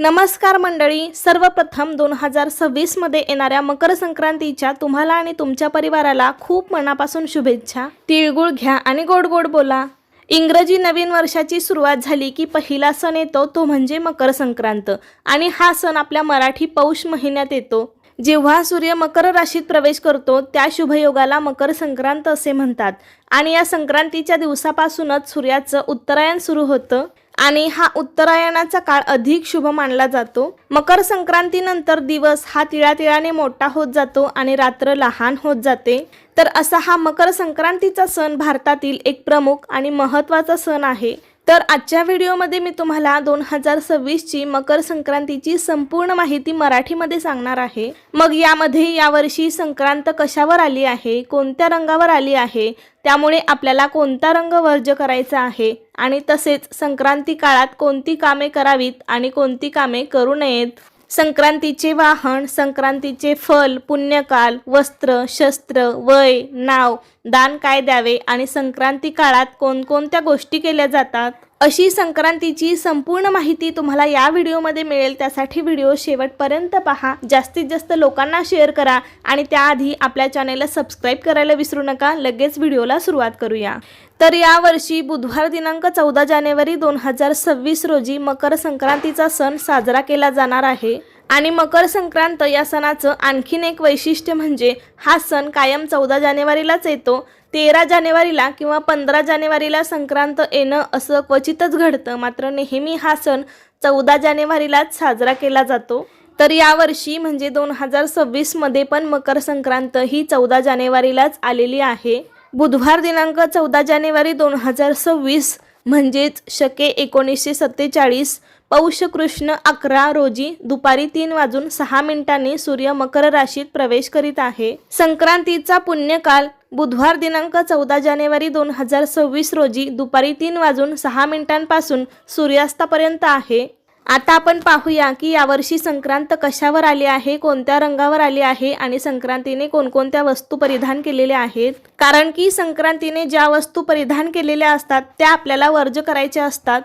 नमस्कार मंडळी सर्वप्रथम दोन हजार सव्वीसमध्ये येणाऱ्या मकर संक्रांतीच्या तुम्हाला आणि तुमच्या परिवाराला खूप मनापासून शुभेच्छा. तिळगुळ घ्या आणि गोड गोड बोला. इंग्रजी नवीन वर्षाची सुरुवात झाली की पहिला सण येतो तो म्हणजे मकर संक्रांत. आणि हा सण आपल्या मराठी पौष महिन्यात येतो. जेव्हा सूर्य मकर राशीत प्रवेश करतो त्या शुभयोगाला मकर संक्रांत असे म्हणतात. आणि या संक्रांतीच्या दिवसापासूनच सूर्याचं उत्तरायण सुरू होतं. आणि हा उत्तरायणाचा काळ अधिक शुभ मानला जातो. मकर संक्रांतीनंतर दिवस हा तिळातिळाने मोठा होत जातो आणि रात्र लहान होत जाते. तर असा हा मकर संक्रांतीचा सण भारतातील एक प्रमुख आणि महत्त्वाचा सण आहे. तर आजच्या व्हिडिओमध्ये मी तुम्हाला दोन हजार सव्वीसची मकर संक्रांतीची संपूर्ण माहिती मराठीमध्ये सांगणार आहे. मग यामध्ये यावर्षी संक्रांत कशावर आली आहे? कोणत्या रंगावर आली आहे? त्यामुळे आपल्याला कोणता रंग वर्ज करायचा आहे? आणि तसेच संक्रांती काळात कोणती कामे करावीत आणि कोणती कामे करू नयेत? संक्रांतीचे वाहन संक्रांतीचे फल पुण्यकाल वस्त्र शस्त्र वय नाव दान काय द्यावे आणि संक्रांती काळात कोणकोणत्या गोष्टी केल्या जातात? अशी संक्रांतीची संपूर्ण माहिती तुम्हाला या व्हिडिओमध्ये मिळेल. त्यासाठी व्हिडिओ शेवटपर्यंत पहा. जास्तीत जास्त लोकांना शेअर करा आणि त्याआधी आपल्या चॅनेलला सबस्क्राईब करायला विसरू नका. लगेच व्हिडिओला सुरुवात करूया. तर यावर्षी बुधवार दिनांक चौदा जानेवारी दोन हजार सव्वीस रोजी मकर संक्रांतीचा सण साजरा केला जाणार आहे. आणि मकर संक्रांत या सणाचं आणखीन एक वैशिष्ट्य म्हणजे हा सण कायम चौदा जानेवारीलाच येतो. तेरा जानेवारीला किंवा पंधरा जानेवारीला संक्रांत येणं असं क्वचितच घडतं. मात्र नेहमी हा सण चौदा जानेवारीलाच साजरा केला जातो. तर यावर्षी म्हणजे दोन हजार सव्वीसमध्ये पण मकर संक्रांत ही चौदा जानेवारीलाच आलेली आहे. बुधवार दिनांक चौदा जानेवारी दोन हजार सव्वीस म्हणजेच शके एकोणीसशे सत्तेचाळीस पौष कृष्ण अकरा रोजी दुपारी तीन वाजून सहा मिनिटांनी सूर्य मकर राशीत प्रवेश करीत आहे. संक्रांतीचा पुण्यकाल बुधवार दिनांक चौदा जानेवारी दोन हजार सव्वीस रोजी दुपारी तीन वाजून सहा मिनिटांपासून सूर्यास्तापर्यंत आहे. आता आपण पाहूया की यावर्षी संक्रांत कशावर आली आहे कोणत्या रंगावर आली आहे आणि संक्रांतीने कोणकोणत्या वस्तू परिधान केलेल्या आहेत? कारण की संक्रांतीने ज्या वस्तू परिधान केलेल्या असतात त्या आपल्याला वर्ज करायच्या असतात.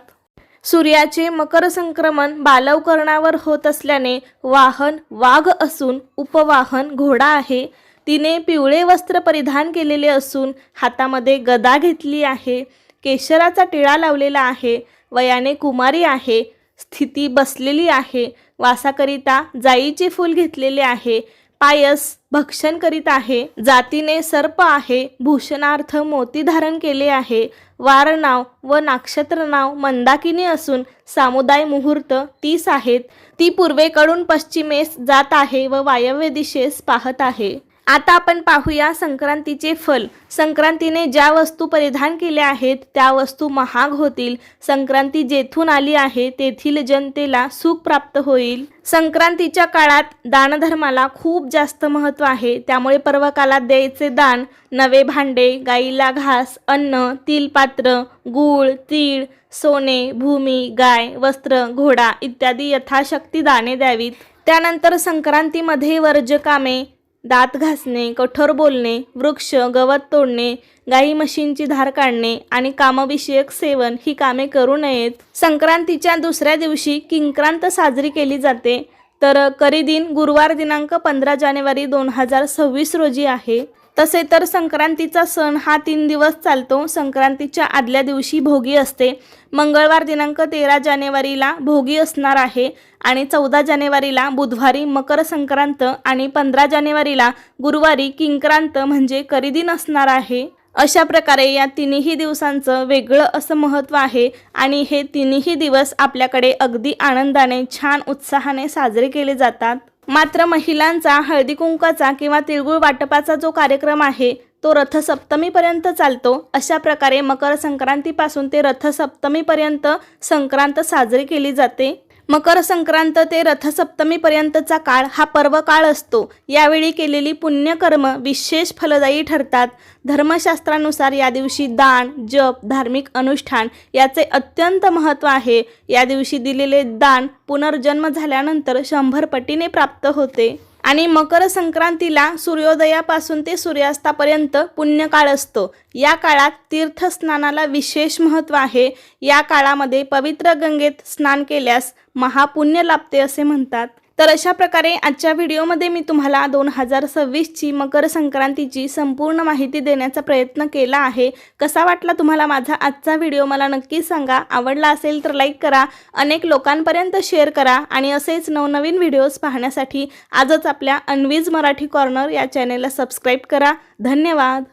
सूर्याचे मकर संक्रमण बालवकरणावर होत असल्याने वाहन वाघ असून उपवाहन घोडा आहे. तिने पिवळे वस्त्र परिधान केलेले असून हातामध्ये गदा घेतली आहे. केशराचा टिळा लावलेला आहे. वयाने कुमारी आहे. स्थिती बसलेली आहे. वासाकरिता जाईचे फूल घेतलेले आहे. पायस भक्षण करीत आहे. जातीने सर्प आहे. भूषणार्थ मोती धारण केले आहे. वार नाव व नाक्षत्र नाव मंदाकिनी असून सामुदाय मुहूर्त तीस आहेत. ती पूर्वेकडून पश्चिमेस जात आहे व वायव्य दिशेस पाहत आहे. आता आपण पाहूया संक्रांतीचे फल. संक्रांतीने ज्या वस्तू परिधान केल्या आहेत त्या वस्तू महाग होतील. संक्रांती जेथून आली आहे तेथील जनतेला सुख प्राप्त होईल. संक्रांतीच्या काळात दानधर्माला खूप जास्त महत्त्व आहे. त्यामुळे पर्वकाला द्यायचे दान नवे भांडे गाईला घास अन्न तिलपात्र गूळ तीळ सोने भूमी गाय वस्त्र घोडा इत्यादी यथाशक्ती दाने द्यावीत. त्यानंतर संक्रांतीमध्ये वर्जकामे दात घासणे कठोर बोलणे वृक्ष गवत तोडणे गाई म्हशींची धार काढणे आणि कामविषयक सेवन ही कामे करू नयेत. संक्रांतीच्या दुसऱ्या दिवशी किंक्रांत साजरी केली जाते. तर करीदिन गुरुवार दिनांक पंधरा जानेवारी दोन हजार सव्वीस रोजी आहे. तसे तर संक्रांतीचा सण हा तीन दिवस चालतो. संक्रांतीच्या आदल्या दिवशी भोगी असते. मंगळवार दिनांक तेरा जानेवारीला भोगी असणार आहे आणि चौदा जानेवारीला बुधवारी मकर संक्रांत आणि पंधरा जानेवारीला गुरुवारी किंक्रांत म्हणजे करीदिन असणार आहे. अशा प्रकारे या तिन्ही दिवसांचं वेगळं असं महत्त्व आहे आणि हे तिन्ही दिवस आपल्याकडे अगदी आनंदाने छान उत्साहाने साजरे केले जातात. मात्र महिलांचा हळदी कुंकाचा किंवा तिळगुळ वाटपाचा जो कार्यक्रम आहे तो रथसप्तमीपर्यंत चालतो. अशा प्रकारे मकर संक्रांतीपासून ते रथसप्तमीपर्यंत संक्रांत साजरी केली जाते. मकर संक्रांत ते रथसप्तमीपर्यंतचा काळ हा पर्व काळ असतो. यावेळी केलेली पुण्यकर्म विशेष फलदायी ठरतात. धर्मशास्त्रानुसार या दिवशी दान जप धार्मिक अनुष्ठान याचे अत्यंत महत्त्व आहे. या दिवशी दिलेले दान पुनर्जन्म झाल्यानंतर शंभर पटीने प्राप्त होते. आणि मकर संक्रांतीला सूर्योदयापासून ते सूर्यास्तापर्यंत पुण्यकाळ असतो. या काळात तीर्थस्नानाला विशेष महत्त्व आहे. या काळामध्ये पवित्र गंगेत स्नान केल्यास महापुण्य लाभते असे म्हणतात. तर अशा प्रकारे आजच्या व्हिडिओमध्ये मी तुम्हाला दोन हजार सव्वीसची मकर संक्रांतीची संपूर्ण माहिती देण्याचा प्रयत्न केला आहे. कसा वाटला तुम्हाला माझा आजचा व्हिडिओ मला नक्की सांगा. आवडला असेल तर लाईक करा अनेक लोकांपर्यंत शेअर करा आणि असेच नवनवीन व्हिडिओज पाहण्यासाठी आजच आपल्या अनवीज मराठी कॉर्नर या चॅनेलला सबस्क्राईब करा. धन्यवाद.